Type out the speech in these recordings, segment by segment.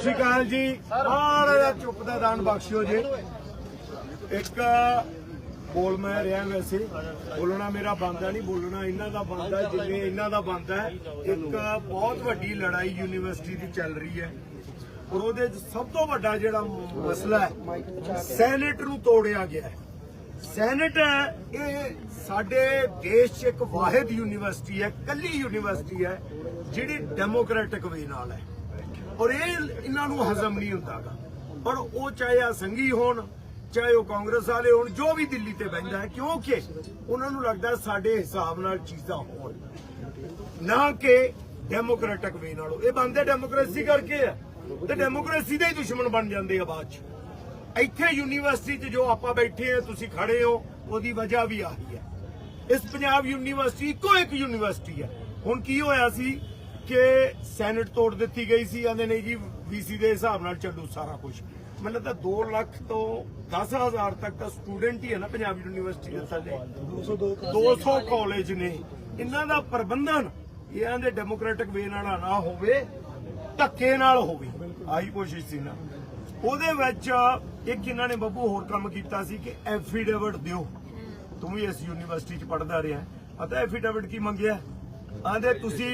ਸ਼੍ਰੀ ਅਕਾਲ ਜੀ। ਮਾੜਾ ਜਿਹਾ ਚੁੱਪ ਦਾ ਦਾਨ ਬਖਸ਼ਿਓ ਜੀ। ਇੱਕ ਬੋਲ ਮੈਂ ਰਿਹਾ ਵੈਸੇ ਬੋਲਣਾ ਮੇਰਾ ਬੰਦਾ ਨਹੀਂ, ਬੋਲਣਾ ਇਹਨਾਂ ਦਾ ਬੰਦਾ, ਜਿਵੇਂ ਇਹਨਾਂ ਦਾ ਬੰਦਾ ਇੱਕ ਬਹੁਤ ਵੱਡੀ ਲੜਾਈ ਯੂਨੀਵਰਸਿਟੀ ਦੀ ਚੱਲ ਰਹੀ ਹੈ। ਔਰ ਉਹਦੇ 'ਚ ਸਭ ਤੋਂ ਵੱਡਾ ਜਿਹੜਾ ਮਸਲਾ ਹੈ, ਸੈਨੇਟ ਨੂੰ ਤੋੜਿਆ ਗਿਆ ਹੈ। ਸੈਨੇਟ ਇਹ ਸਾਡੇ ਦੇਸ਼ 'ਚ ਇੱਕ ਵਾਹਿਦ ਯੂਨੀਵਰਸਿਟੀ ਹੈ, ਕੱਲੀ ਯੂਨੀਵਰਸਿਟੀ ਹੈ, ਜਿਹੜੀ ਡੈਮੋਕ੍ਰੈਟਿਕ ਵੇ ਨਾਲ ਹੈ। ਔਰ ਇਹ ਇਹਨਾਂ ਨੂੰ ਹਜ਼ਮ ਨਹੀਂ ਹੁੰਦਾਗਾ। ਪਰ ਉਹ ਚਾਹੇ ਆ ਸੰਗੀ ਹੋਣ, ਚਾਹੇ ਉਹ ਕਾਂਗਰਸ ਵਾਲੇ ਹੋਣ, ਜੋ ਵੀ ਦਿੱਲੀ ਤੇ ਬੈਠਾ ਹੈ, ਕਿਉਂਕਿ ਉਹਨਾਂ ਨੂੰ ਲੱਗਦਾ ਸਾਡੇ ਹਿਸਾਬ ਨਾਲ ਚੀਜ਼ਾਂ ਹੋਣ। ਨਾ ਕਿ ਡੈਮੋਕ੍ਰੈਟਿਕ ਵੇ ਨਾਲ। ਇਹ ਬੰਦੇ ਡੈਮੋਕ੍ਰੇਸੀ ਕਰਕੇ ਆ। ਤੇ ਡੈਮੋਕ੍ਰੇਸੀ ਦੇ ਹੀ ਦੁਸ਼ਮਣ ਬਣ ਜਾਂਦੇ ਆ ਬਾਅਦ ਚ। ਇੱਥੇ ਯੂਨੀਵਰਸਿਟੀ 'ਚ ਜੋ ਆਪਾਂ ਬੈਠੇ ਆ, ਤੁਸੀਂ ਖੜੇ ਹੋ, ਉਹਦੀ ਵਜ੍ਹਾ ਵੀ ਆਹੀ ਹੈ। ਇਸ ਪੰਜਾਬ ਯੂਨੀਵਰਸਿਟੀ ਇੱਕੋ ਇੱਕ ਯੂਨੀਵਰਸਿਟੀ ਹੈ। ਹੁਣ ਕੀ ਹੋਇਆ ਸੀ? ਕਿ ਸੈਨੇਟ ਤੋੜ ਦਿੱਤੀ ਗਈ ਸੀ, ਆਂਦੇ ਨਹੀਂ ਜੀ ਵੀਸੀ ਦੇ ਹਿਸਾਬ ਨਾਲ ਚੱਲੂ ਸਾਰਾ ਕੁਝ ਮੈਨੂੰ ਤਾਂ 2 ਲੱਖ ਤੋਂ 10000 ਤੱਕ ਤਾਂ ਸਟੂਡੈਂਟ ਹੀ ਹੈ ਨਾ ਪੰਜਾਬ ਯੂਨੀਵਰਸਿਟੀ ਦੇ ਥੱਲੇ। 202 ਕਾਲਜ ਨੇ। ਇਹਨਾਂ ਦਾ ਪ੍ਰਬੰਧਨ ਇਹਨਾਂ ਦੇ ਡੈਮੋਕ੍ਰੈਟਿਕ ਵੇ ਨਾਲ ਨਾ ਹੋਵੇ, ਧੱਕੇ ਨਾਲ ਹੋਵੇ। ਆਹੀ ਕੋਸ਼ਿਸ਼ ਸੀ ਨਾ। ਉਹਦੇ ਵਿੱਚ ਇੱਕ ਇਹਨਾਂ ਨੇ ਬੱਬੂ ਹੋਰ ਕੰਮ ਕੀਤਾ ਸੀ ਕਿ ਐਫੀਡੇਵਿਟ ਦਿਓ। ਤੂੰ ਵੀ ਇਸ ਯੂਨੀਵਰਸਿਟੀ ਚ ਪੜਦਾ ਰਿਹਾ। ਪਤਾ ਐਫੀਡੇਵਿਟ ਕੀ ਮੰਗਿਆ? ਆਂਦੇ ਤੁਸੀਂ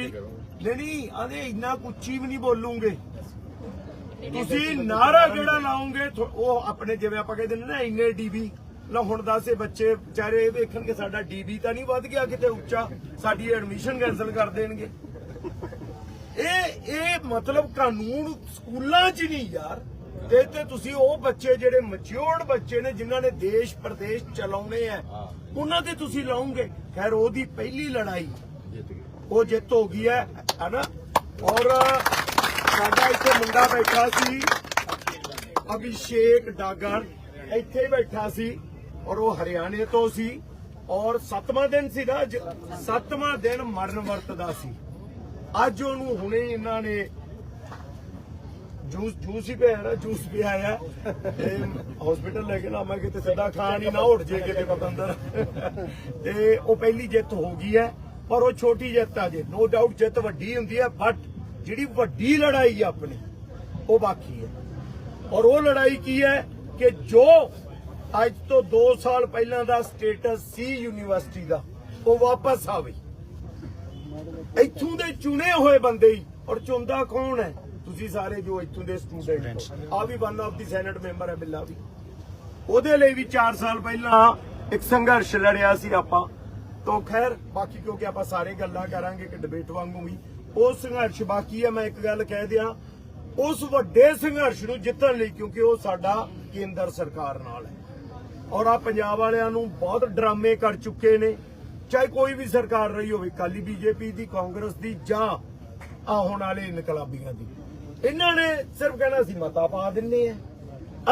ਨਹੀਂ ਨਹੀਂ ਆਂਦੇ ਇੰਨਾ ਕੁੱਚੀ ਵੀ ਨਹੀਂ ਬੋਲੂਗੇ। ਤੁਸੀਂ ਨਾਰਾ ਜਿਹੜਾ ਲਾਉਂਗੇ ਉਹ ਆਪਣੇ ਜਿਵੇਂ ਆਪਾਂ ਕਹਿੰਦੇ ਨੇ ਨਾ ਇੰਨੇ ਡੀਬੀ। ਲਓ ਹੁਣ ਦੱਸੇ ਬੱਚੇ ਵਿਚਾਰੇ ਇਹ ਵੇਖਣ ਕਿ ਸਾਡਾ ਡੀਬੀ ਤਾਂ ਨਹੀਂ ਵੱਧ ਗਿਆ ਕਿਤੇ ਉੱਚਾ ਸਾਡੀ ਐਡਮਿਸ਼ਨ ਕੈਨਸਲ ਕਰ ਦੇਣਗੇ। ਇਹ ਇਹ ਮਤਲਬ ਕਾਨੂੰਨ ਸਕੂਲਾਂ 'ਚ ਨਹੀਂ ਯਾਰ। ਤੇ ਤੇ ਤੁਸੀਂ ਉਹ ਬੱਚੇ ਜਿਹੜੇ ਮੈਚੁਰਡ ਬੱਚੇ ਨੇ ਜਿਨ੍ਹਾਂ ਨੇ ਦੇਸ਼ ਪ੍ਰਦੇਸ਼ ਚਲਾਉਣੇ ਆ ਉਹਨਾਂ ਤੇ ਤੁਸੀਂ ਲਾਉਂਗੇ ਖੈਰ ਉਹਦੀ ਪਹਿਲੀ ਲੜਾਈ ਉਹ ਜਿੱਤ ਹੋ ਗਈ ਹੈ, ਹਨਾ? ਔਰ ਸਾਡਾ ਇੱਥੇ ਮੁੰਡਾ ਬੈਠਾ ਸੀ, ਅਭਿਸ਼ੇਕ ਡਾਗਰ ਇੱਥੇ ਬੈਠਾ ਸੀ, ਔਰ ਉਹ ਹਰਿਆਣੇ ਤੋਂ ਸੀ, ਔਰ ਸੱਤਵਾਂ ਦਿਨ ਸੀ ਨਾ ਦਿਨ ਮਰਨ ਵਰਤਦਾ ਸੀ। ਅੱਜ ਉਹਨੂੰ ਹੁਣੇ ਇਹਨਾਂ ਨੇ ਜੂਸ ਜੂਸ ਹੀ ਪਿਆ ਨਾ, ਜੂਸ ਪਿਆ ਤੇ ਹਸਪੀਟਲ ਲੈ ਕੇ ਨਾ ਮੈਂ ਕਿਤੇ ਸਿੱਧਾ ਖਾਣ ਹੀ ਨਾ ਉੱਠ ਜੇ ਕਿਤੇ ਪਤੰਦਰ। ਤੇ ਉਹ ਪਹਿਲੀ ਜਿੱਤ ਹੋ ਗਈ ਹੈ। ਪਰ ਉਹ ਛੋਟੀ ਜਿੱਤ ਆ ਜੇ। ਨੋ ਡਾਊਟ ਜਿੱਤ ਵੱਡੀ ਹੁੰਦੀ ਹੈ ਬਟ ਜਿਹੜੀ ਵੱਡੀ ਲੜਾਈ ਆ ਆਪਣੀ ਉਹ ਬਾਕੀ ਹੈ ਔਰ ਉਹ ਲੜਾਈ ਕੀ ਹੈ ਕਿ ਜੋ ਅੱਜ ਤੋਂ 2 ਸਾਲ ਪਹਿਲਾਂ ਦਾ ਸਟੇਟਸ ਸੀ ਯੂਨੀਵਰਸਿਟੀ ਦਾ ਉਹ ਵਾਪਸ ਆਵੇ। ਇੱਥੋਂ ਦੇ ਚੁਣੇ ਹੋਏ ਬੰਦੇ ਹੀ। ਔਰ ਚੁੰਦਾ ਕੌਣ ਹੈ? ਤੁਸੀਂ ਸਾਰੇ ਜੋ ਇੱਥੋਂ ਦੇ ਸਟੂਡੈਂਟ ਆ ਵੀ one of the senate member ਹੈ ਬਿੱਲਾ ਵੀ। ਉਹਦੇ ਲਈ ਵੀ 4 ਸਾਲ ਪਹਿਲਾਂ ਇੱਕ ਸੰਘਰਸ਼ ਲੜਿਆ ਸੀ ਆਪਾਂ। ਤੋਂ ਖੈਰ, ਬਾਕੀ ਕਿਉਂਕਿ ਆਪਾਂ ਸਾਰੇ ਗੱਲਾਂ ਕਰਾਂਗੇ ਕਿ ਡਿਬੇਟ ਵਾਂਗੂ ਵੀ, ਉਹ ਸੰਘਰਸ਼ ਬਾਕੀ ਹੈ ਮੈਂ ਇੱਕ ਗੱਲ ਕਹਿ ਦਿਆਂ, ਉਸ ਵੱਡੇ ਸੰਘਰਸ਼ ਨੂੰ ਜਿੱਤਣ ਲਈ ਕਿਉਂਕਿ ਉਹ ਸਾਡਾ ਕੇਂਦਰ ਸਰਕਾਰ ਨਾਲ ਹੈ। ਔਰ ਆ ਪੰਜਾਬ ਵਾਲਿਆਂ ਨੂੰ ਬਹੁਤ ਡਰਾਮੇ ਕਰ ਚੁੱਕੇ ਨੇ, ਚਾਹੇ ਕੋਈ ਵੀ ਸਰਕਾਰ ਰਹੀ ਹੋਵੇ ਕਾਲੀ ਬੀਜੇਪੀ ਦੀ, ਕਾਂਗਰਸ ਦੀ, ਜਾਂ ਆ ਹੁਣ ਵਾਲੇ ਇਨਕਲਾਬੀਆਂ ਦੀ। ਇਹਨਾਂ ਨੇ ਸਿਰਫ ਕਹਿਣਾ ਸੀ ਮਤਾ ਪਾ ਦਿੰਨੇ ਆ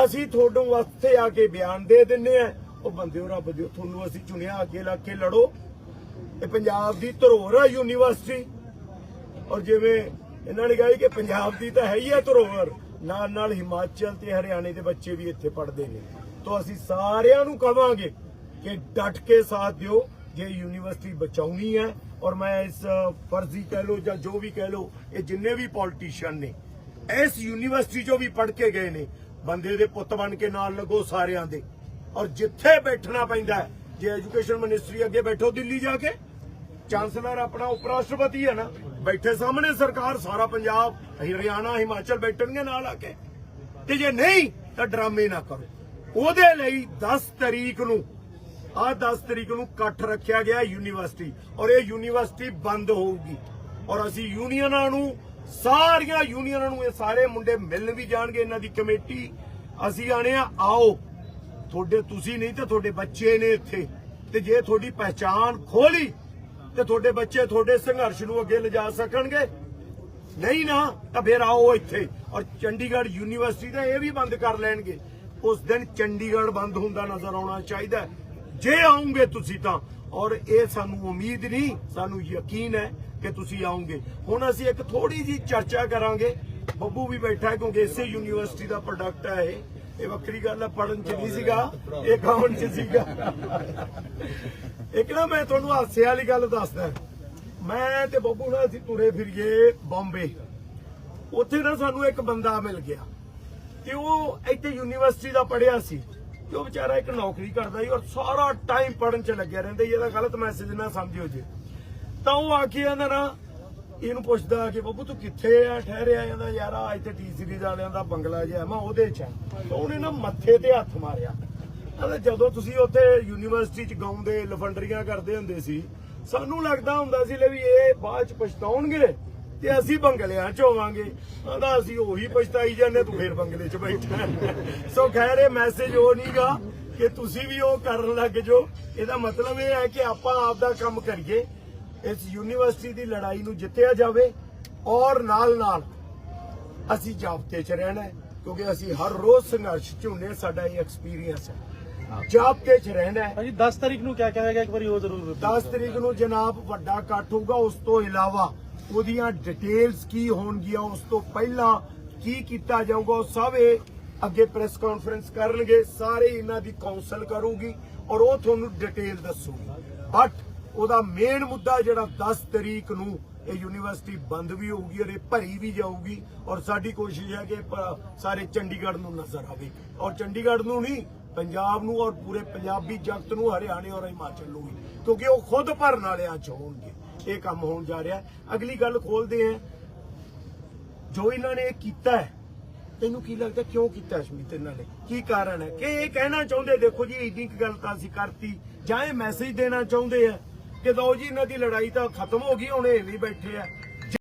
ਅਸੀਂ ਤੁਹਾਡੇ ਵਾਸਤੇ ਆ ਕੇ ਬਿਆਨ ਦੇ ਦਿੰਨੇ ਆ ਉਹ ਬੰਦਿਓ ਰੱਬ ਦਿਓ ਤੁਹਾਨੂੰ ਅਸੀਂ ਚੁਣਿਆ ਅੱਗੇ ਲੱਗ ਕੇ ਲੜੋ। ਇਹ ਪੰਜਾਬ ਦੀ ਧਰੋਹਰ ਆ ਯੂਨੀਵਰਸਿਟੀ। ਔਰ ਜਿਵੇਂ ਇਹਨਾਂ ਨੇ ਕਹੀ ਕਿ ਪੰਜਾਬ ਦੀ ਤਾਂ ਹੈ ਹੀ ਹੈ ਧਰੋਹਰ, ਨਾਲ ਨਾਲ ਹਿਮਾਚਲ ਤੇ ਹਰਿਆਣੇ ਦੇ ਬੱਚੇ ਵੀ ਇੱਥੇ ਪੜ੍ਹਦੇ ਨੇ। ਤਾਂ ਅਸੀਂ ਸਾਰਿਆਂ ਨੂੰ ਕਵਾਂਗੇ ਕਿ ਡਟ ਕੇ ਸਾਥ ਦਿਓ, ਜੇ ਯੂਨੀਵਰਸਿਟੀ ਬਚਾਉਣੀ ਹੈ ਔਰ ਮੈਂ ਇਸ ਫਰਜ਼ੀ ਕਹਿ ਲੋ ਜਾਂ ਜੋ ਵੀ ਕਹਿ ਲੋ ਇਹ ਜਿੰਨੇ ਵੀ ਪੋਲੀਟੀਸ਼ੀਅਨ ਨੇ, ਇਸ ਯੂਨੀਵਰਸਿਟੀ ਚੋਂ ਵੀ ਪੜ੍ਹ ਕੇ ਗਏ ਨੇ। ਬੰਦੇ ਦੇ ਪੁੱਤ ਬਣ ਕੇ ਨਾਲ ਲੱਗੋ ਸਾਰਿਆਂ ਦੇ। ਔਰ ਜਿੱਥੇ ਬੈਠਣਾ ਪੈਂਦਾ ਜੇ ਐਜੂਕੇਸ਼ਨ ਮਿਨਿਸਟਰੀ ਅੱਗੇ ਬੈਠੋ ਦਿੱਲੀ ਜਾ ਕੇ, ਚਾਂਸਲਰ ਆਪਣਾ ਉਪ ਰਾਸ਼ਟਰਪਤੀ ਹੈ ਨਾ, ਬੈਠੇ ਸਾਹਮਣੇ ਸਰਕਾਰ, ਸਾਰਾ ਪੰਜਾਬ ਹਰਿਆਣਾ, ਹਿਮਾਚਲ ਬੈਠਣਗੇ ਨਾਲ ਆ ਕੇ। ਤੇ ਜੇ ਨਹੀਂ, ਤਾਂ ਡਰਾਮੇ ਨਾ ਕਰੋ। ਉਹਦੇ ਲਈ 10 ਤਰੀਕ ਨੂੰ ਆ 10 ਤਰੀਕ ਨੂੰ ਇਕੱਠ ਰੱਖਿਆ ਗਿਆ ਯੂਨੀਵਰਸਿਟੀ, ਔਰ ਇਹ ਯੂਨੀਵਰਸਿਟੀ ਬੰਦ ਹੋਊਗੀ। ਔਰ ਅਸੀਂ ਯੂਨੀਅਨਾਂ ਨੂੰ, ਸਾਰੀਆਂ ਯੂਨੀਅਨਾਂ ਨੂੰ, ਇਹ ਸਾਰੇ ਮੁੰਡੇ ਮਿਲਣ ਵੀ ਜਾਣਗੇ, ਇਹਨਾਂ ਦੀ ਕਮੇਟੀ। ਅਸੀਂ ਆਣੇ ਆ, ਆਓ। ਤੁਹਾਡੇ ਤੁਸੀਂ ਨਹੀਂ ਤੇ ਤੁਹਾਡੇ ਬੱਚੇ ਨੇ ਇੱਥੇ। ਤੇ ਜੇ ਤੁਹਾਡੀ ਪਹਿਚਾਨ ਖੋਲੀ, ਤੇ ਤੁਹਾਡੇ ਬੱਚੇ ਤੁਹਾਡੇ ਸੰਘਰਸ਼ ਨੂੰ ਅੱਗੇ ਲਿਜਾ ਸਕਣਗੇ। ਨਹੀਂ ਨਾ, ਤਾਂ ਫਿਰ ਆਓ ਇੱਥੇ। ਔਰ ਚੰਡੀਗੜ੍ਹ ਯੂਨੀਵਰਸਿਟੀ ਦਾ ਇਹ ਵੀ ਬੰਦ ਕਰ ਲੈਣਗੇ। ਉਸ ਦਿਨ ਚੰਡੀਗੜ੍ਹ ਬੰਦ ਹੁੰਦਾ ਨਜ਼ਰ ਆਉਣਾ ਚਾਹੀਦਾ ਜੇ ਆਉਂਗੇ ਤੁਸੀਂ ਤਾਂ। ਔਰ ਇਹ ਸਾਨੂੰ ਉਮੀਦ ਨਹੀਂ, ਸਾਨੂੰ ਯਕੀਨ ਹੈ ਕਿ ਤੁਸੀਂ ਆਉਂਗੇ। ਹੁਣ ਅਸੀਂ ਇੱਕ ਥੋੜੀ ਜੀ ਚਰਚਾ ਕਰਾਂਗੇ। ਬੱਬੂ ਵੀ ਬੈਠਾ ਕਿਉਂਕਿ ਇਸੇ ਯੂਨੀਵਰਸਿਟੀ ਦਾ ਪ੍ਰੋਡਕਟ ਹੈ ਇਹ। ਇਹ ਵੱਖਰੀ ਗੱਲ ਹੈ ਪੜਨ ਚ ਨਹੀਂ ਸੀਗਾ, ਇਹ ਖਾਣ ਚ ਸੀਗਾ। ਇੱਕ ਨਾ ਮੈਂ ਤੁਹਾਨੂੰ ਹਾਸੇ ਵਾਲੀ ਗੱਲ ਦੱਸਦਾ। ਮੈਂ ਤੇ ਬੱਬੂ ਨਾਲ ਅਸੀਂ ਤੁਰੇ ਫਿਰੀਏ ਬੰਬੇ। ਉੱਥੇ ਨਾ ਸਾਨੂੰ ਇੱਕ ਬੰਦਾ ਮਿਲ ਗਿਆ। ਤੇ ਉਹ ਇੱਥੇ ਯੂਨੀਵਰਸਿਟੀ ਦਾ ਪੜਿਆ ਸੀ। ਤੇ ਉਹ ਵਿਚਾਰਾ ਇੱਕ ਨੌਕਰੀ ਕਰਦਾ ਸੀ ਔਰ ਸਾਰਾ ਟਾਈਮ ਪੜਨ ਚ ਲੱਗਿਆ ਰਹਿੰਦਾ ਇਹਦਾ ਗਲਤ ਮੈਸੇਜ ਨਾ ਸਮਝਿਓ ਜੀ। ਤਾਂ ਉਹ ਆਖਿਆ ਨਾ ਇਹਨੂੰ ਪੁੱਛਦਾ ਕਿ ਬੱਬੂ ਤੂੰ ਕਿੱਥੇ ਆ? ਠਹਿਰਿਆ ਜਾਂਦਾ ਯਾਰ ਆ ਇੱਥੇ ਟੀ ਸੀਰੀਜ਼ ਵਾਲਿਆਂ ਦਾ ਬੰਗਲਾ ਜਿਹਾ ਮੈਂ ਉਹਦੇ ਚ ਆ। ਉਹਨੇ ਨਾ ਮੱਥੇ ਤੇ ਹੱਥ ਮਾਰਿਆ। ਕਹਿੰਦਾ ਜਦੋਂ ਤੁਸੀਂ ਉੱਥੇ ਯੂਨੀਵਰਸਿਟੀ ਚ ਗਾਉਂਦੇ ਲਫੰਡਰੀਆਂ ਕਰਦੇ ਹੁੰਦੇ ਸੀ, ਸਾਨੂੰ ਲੱਗਦਾ ਹੁੰਦਾ ਸੀ ਲੈ ਵੀ ਇਹ ਬਾਅਦ ਚ ਪਛਤਾਉਣਗੇ ਤੇ ਅਸੀਂ ਬੰਗਲਿਆਂ ਚ ਹੋਵਾਂਗੇ। ਕਹਿੰਦਾ ਅਸੀਂ ਉਹੀ ਪਛਤਾਈ ਜਾਂਦੇ, ਤੂੰ ਫੇਰ ਬੰਗਲੇ ਚ ਬੈਠਾ। ਸੋ ਖੈਰ, ਇਹ ਮੈਸੇਜ ਉਹ ਨਹੀਂਗਾ ਕਿ ਤੁਸੀਂ ਵੀ ਉਹ ਕਰਨ ਲੱਗ ਜਾਓ। ਇਹਦਾ ਮਤਲਬ ਇਹ ਹੈ ਕਿ ਆਪਾਂ ਆਪ ਦਾ ਕੰਮ ਕਰੀਏ। ਇਸ ਯੂਨੀਵਰਸਿਟੀ ਦੀ ਲੜਾਈ ਨੂੰ ਜਿੱਤਿਆ ਜਾਵੇ ਔਰ ਨਾਲ ਨਾਲ ਅਸੀਂ ਜਾਬਤੇ 'ਚ ਰਹਿਣਾ ਹੈ, ਕਿਉਂਕਿ ਅਸੀਂ ਹਰ ਰੋਜ਼ ਸੰਘਰਸ਼ 'ਚ ਸਾਡਾ ਇਹ ਐਕਸਪੀਰੀਅੰਸ ਹੈ। ਜਾਬਤੇ 'ਚ ਰਹਿਣਾ ਹੈ। ਭਾਜੀ 10 ਤਾਰੀਖ ਨੂੰ ਕਿਆ ਕਿਹਾ ਹੈਗਾ ਇੱਕ ਵਾਰੀ ਉਹ ਜ਼ਰੂਰ repeat 10 ਤਰੀਕ ਨੂੰ ਜਨਾਬ ਵੱਡਾ ਇਕੱਠ ਹੋਊਗਾ ਉਸ ਤੋਂ ਇਲਾਵਾ ਉਹਦੀਆਂ ਡਿਟੇਲਸ ਕੀ ਹੋਣਗੀਆਂ ਉਸ ਤੋਂ ਪਹਿਲਾਂ ਕੀ ਕੀਤਾ ਜਾਊਗਾ ਉਹ ਸਭ ਇਹ ਅੱਗੇ ਪ੍ਰੈਸ ਕਾਨਫਰੰਸ ਕਰਨਗੇ ਸਾਰੇ ਇਹਨਾਂ ਦੀ ਕਾਉਂਸਲ ਕਰੂਗੀ ਔਰ ਉਹ ਤੁਹਾਨੂੰ ਡਿਟੇਲ ਦੱਸੂਗੀ। ਬਟ ਉਹਦਾ ਮੇਨ ਮੁੱਦਾ ਜਿਹੜਾ 10 ਤਰੀਕ ਨੂੰ ਇਹ ਯੂਨੀਵਰਸਿਟੀ ਬੰਦ ਵੀ ਹੋਊਗੀ ਔਰ ਇਹ ਭਰੀ ਵੀ ਜਾਊਗੀ ਔਰ ਸਾਡੀ ਕੋਸ਼ਿਸ਼ ਹੈ ਕਿ ਸਾਰੇ ਚੰਡੀਗੜ੍ਹ ਨੂੰ ਨਜ਼ਰ ਆਵੇ। ਔਰ ਚੰਡੀਗੜ੍ਹ ਨੂੰ ਨਹੀਂ, ਪੰਜਾਬ ਨੂੰ ਔਰ ਪੂਰੇ ਪੰਜਾਬੀ ਜਗਤ ਨੂੰ, ਹਰਿਆਣੇ ਔਰ ਹਿਮਾਚਲ ਨੂੰ ਵੀ। ਕਿਉਂਕਿ ਉਹ ਖੁਦ ਭਰਨ ਵਾਲਿਆਂ ਚ ਹੋਣਗੇ। ਇਹ ਕੰਮ ਹੋਣ ਜਾ ਰਿਹਾ ਅਗਲੀ ਗੱਲ ਖੋਲਦੇ ਹਾਂ। ਜੋ ਇਹਨਾਂ ਨੇ ਇਹ ਕੀਤਾ ਹੈ, ਤੈਨੂੰ ਕੀ ਲੱਗਦਾ ਕਿਉਂ ਕੀਤਾ ਸ਼ਮੀਤ ਇਹਨਾਂ ਨੇ? ਕੀ ਕਾਰਨ ਹੈ? ਕਿ ਇਹ ਕਹਿਣਾ ਚਾਹੁੰਦੇ, ਦੇਖੋ ਜੀ, ਇੰਨੀ ਕੁ ਗੱਲ ਤਾਂ ਅਸੀਂ ਕਰਤੀ। ਜਾਂ ਇਹ ਮੈਸੇਜ ਦੇਣਾ ਚਾਹੁੰਦੇ ਆ। ਕਿ ਲਓ ਜੀ ਇਹਨਾਂ ਦੀ ਲੜਾਈ ਤਾਂ ਖਤਮ ਹੋ ਗਈ, ਹੁਣ ਇਹ ਵੀ ਬੈਠੇ ਆ।